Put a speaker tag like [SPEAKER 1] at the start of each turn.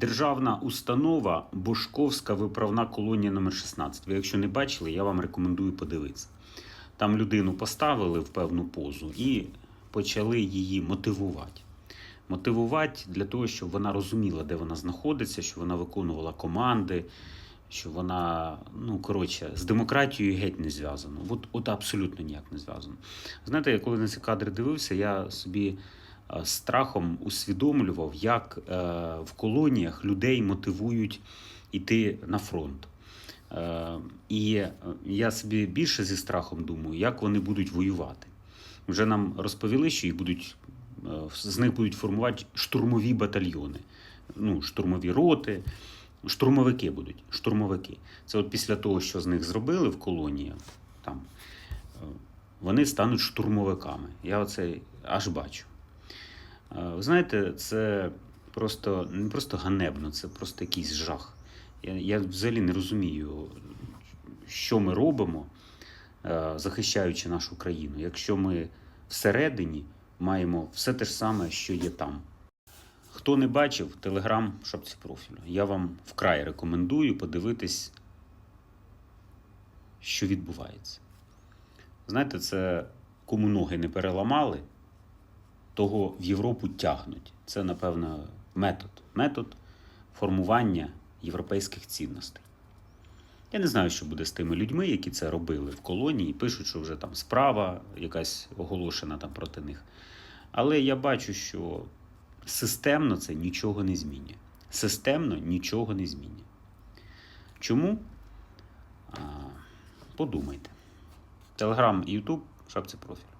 [SPEAKER 1] Державна установа Бошковська виправна колонія номер 16. Ви якщо не бачили, я вам рекомендую подивитися. Там людину поставили в певну позу і почали її мотивувати. Мотивувати для того, щоб вона розуміла, де вона знаходиться, щоб вона виконувала команди, що вона, ну коротше, з демократією геть не зв'язано. От, от абсолютно ніяк не зв'язано. Знаєте, я коли на ці кадри дивився, я собі страхом усвідомлював, як е, в колоніях людей мотивують йти на фронт. Е, і е, я собі більше зі страхом думаю, як вони будуть воювати. Вже нам розповіли, що їх будуть, е, з них будуть формувати штурмові батальйони, ну, штурмові роти, штурмовики будуть. Штурмовики. Це от після того, що з них зробили в колонії, там, е, вони стануть штурмовиками. Я оце аж бачу. Е, Ви знаєте, це просто не просто ганебно, це просто якийсь жах. Я, я взагалі не розумію, що ми робимо, е, захищаючи нашу країну, якщо ми всередині маємо все те ж саме, що є там. Хто не бачив, телеграм в шапці профілю. Я вам вкрай рекомендую подивитись, що відбувається. Знаєте, це кому ноги не переламали, того в Європу тягнуть. Це, напевно, метод. Метод формування європейських цінностей. Я не знаю, що буде з тими людьми, які це робили в колонії, пишуть, що вже там справа якась оголошена там проти них. Але я бачу, що системно це нічого не змінює. Системно нічого не змінює. Чому? Подумайте. Телеграм і Ютуб, шапці профіль.